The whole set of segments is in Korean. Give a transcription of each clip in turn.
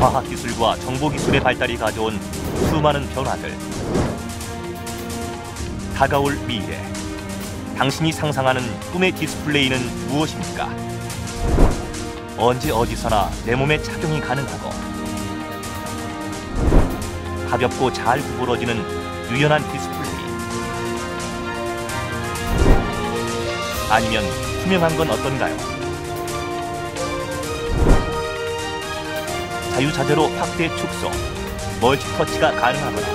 과학 기술과 정보 기술의 발달이 가져온 수많은 변화들. 다가올 미래. 당신이 상상하는 꿈의 디스플레이는 무엇입니까? 언제 어디서나 내 몸에 착용이 가능하고 가볍고 잘 구부러지는 유연한 디스플레이. 아니면 투명한 건 어떤가요? 자유자재로 확대 축소, 멀티터치가 가능하거나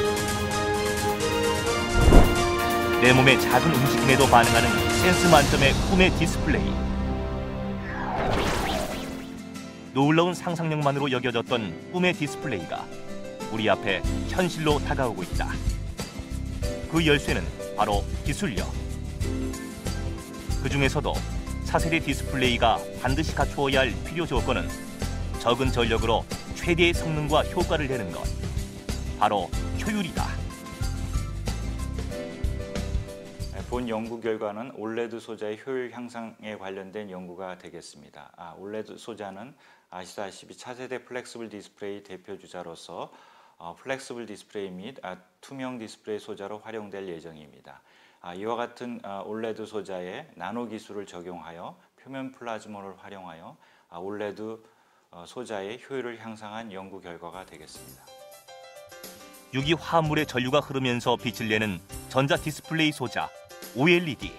내 몸의 작은 움직임에도 반응하는 센스 만점의 꿈의 디스플레이. 놀라운 상상력만으로 여겨졌던 꿈의 디스플레이가 우리 앞에 현실로 다가오고 있다. 그 열쇠는 바로 기술력. 그 중에서도 차세대 디스플레이가 반드시 갖추어야 할 필요 조건은 적은 전력으로 최대의 성능과 효과를 내는 것. 바로 효율이다. 본 연구 결과는 올레드 소자의 효율 향상에 관련된 연구가 되겠습니다. 아, 올레드 소자는 아시다시피 차세대 플렉스블 디스플레이 대표 주자로서 어, 플렉스블 디스플레이 및 아, 투명 디스플레이 소자로 활용될 예정입니다. 아, 이와 같은 아, 올레드 소자의 나노 기술을 적용하여 표면 플라즈모를 활용하여 아, 올레드 어, 소자의 효율을 향상한 연구 결과가 되겠습니다. 유기 화합물의 전류가 흐르면서 빛을 내는 전자 디스플레이 소자 OLED.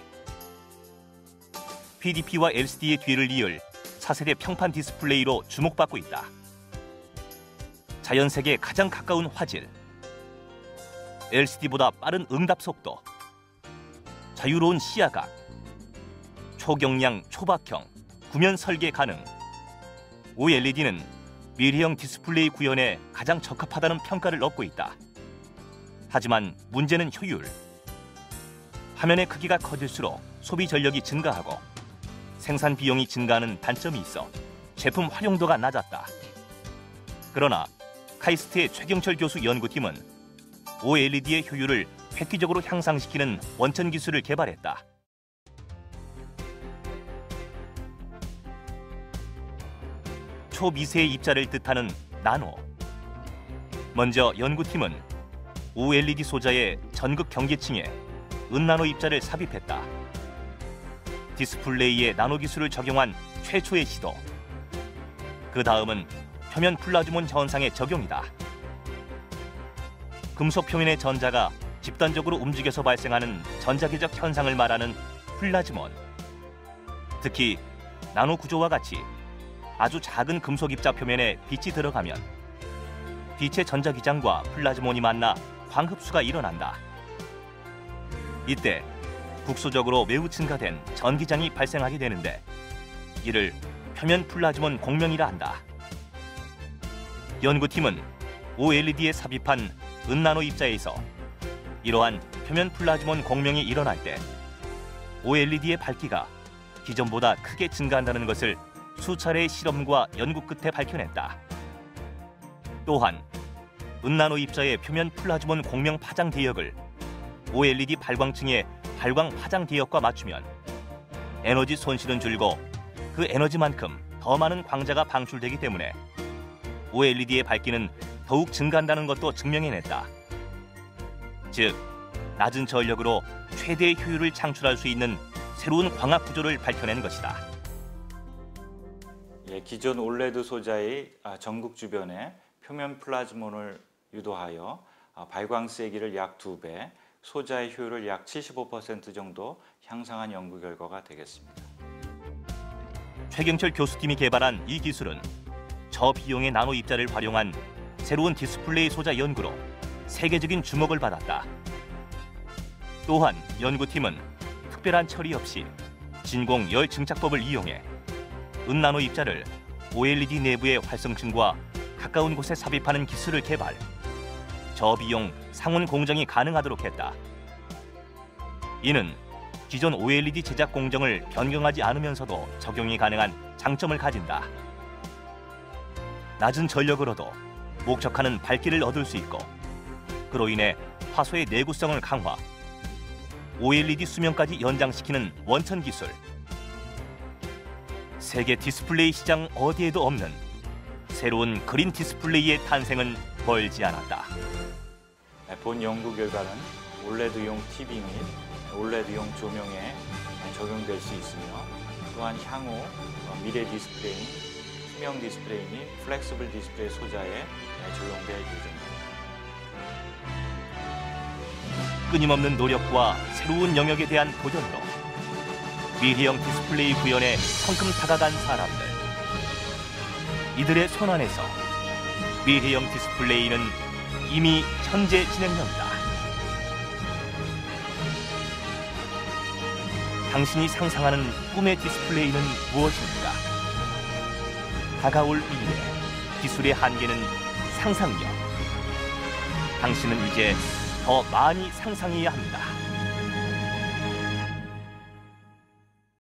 PDP와 LCD의 뒤를 이을 차세대 평판 디스플레이로 주목받고 있다. 자연색에 가장 가까운 화질, LCD보다 빠른 응답 속도, 자유로운 시야각, 초경량 초박형, 구면 설계 가능. OLED는 미래형 디스플레이 구현에 가장 적합하다는 평가를 얻고 있다. 하지만 문제는 효율. 화면의 크기가 커질수록 소비 전력이 증가하고 생산 비용이 증가하는 단점이 있어 제품 활용도가 낮았다. 그러나 카이스트의 최경철 교수 연구팀은 OLED의 효율을 획기적으로 향상시키는 원천 기술을 개발했다. 초미세의 입자를 뜻하는 나노. 먼저 연구팀은 OLED 소자의 전극 경계층에 은나노 입자를 삽입했다. 디스플레이에 나노 기술을 적용한 최초의 시도. 그 다음은 표면 플라즈몬 현상의 적용이다. 금속 표면의 전자가 집단적으로 움직여서 발생하는 전자기적 현상을 말하는 플라즈몬. 특히 나노 구조와 같이 아주 작은 금속 입자 표면에 빛이 들어가면 빛의 전자기장과 플라즈몬이 만나 광흡수가 일어난다. 이때 국소적으로 매우 증가된 전기장이 발생하게 되는데 이를 표면 플라즈몬 공명이라 한다. 연구팀은 OLED에 삽입한 은나노 입자에서 이러한 표면 플라즈몬 공명이 일어날 때 OLED의 밝기가 기존보다 크게 증가한다는 것을 수차례의 실험과 연구 끝에 밝혀냈다. 또한 은나노 입자의 표면 플라즈몬 공명 파장 대역을 OLED 발광층의 발광 파장 대역과 맞추면 에너지 손실은 줄고 그 에너지만큼 더 많은 광자가 방출되기 때문에 OLED의 밝기는 더욱 증가한다는 것도 증명해냈다. 즉, 낮은 전력으로 최대의 효율을 창출할 수 있는 새로운 광학 구조를 밝혀낸 것이다. 예, 기존 올레드 소자의 아, 전극 주변에 표면 플라즈몬을 유도하여 아, 발광 세기를 약 2배, 소자의 효율을 약 75% 정도 향상한 연구 결과가 되겠습니다. 최경철 교수팀이 개발한 이 기술은 저비용의 나노 입자를 활용한 새로운 디스플레이 소자 연구로 세계적인 주목을 받았다. 또한 연구팀은 특별한 처리 없이 진공 열 증착법을 이용해 은나노 입자를 OLED 내부의 활성층과 가까운 곳에 삽입하는 기술을 개발. 저비용 상온 공정이 가능하도록 했다. 이는 기존 OLED 제작 공정을 변경하지 않으면서도 적용이 가능한 장점을 가진다. 낮은 전력으로도 목적하는 밝기를 얻을 수 있고 그로 인해 화소의 내구성을 강화, OLED 수명까지 연장시키는 원천 기술. 세계 디스플레이 시장 어디에도 없는 새로운 그린 디스플레이의 탄생은 멀지 않았다. 네, 본 연구 결과는 올레드용 TV 및 올레드용 조명에 적용될 수 있으며 또한 향후 어, 미래 디스플레이인 투명 디스플레이 및 플렉스블 디스플레이 소자에 네, 적용될 예정입니다. 끊임없는 노력과 새로운 영역에 대한 도전으로 미래형 디스플레이 구현에 성큼 다가간 사람들. 이들의 손 안에서 미래형 디스플레이는 이미 현재 진행 중이다. 당신이 상상하는 꿈의 디스플레이는 무엇입니까? 다가올 미래, 기술의 한계는 상상력. 당신은 이제 더 많이 상상해야 합니다.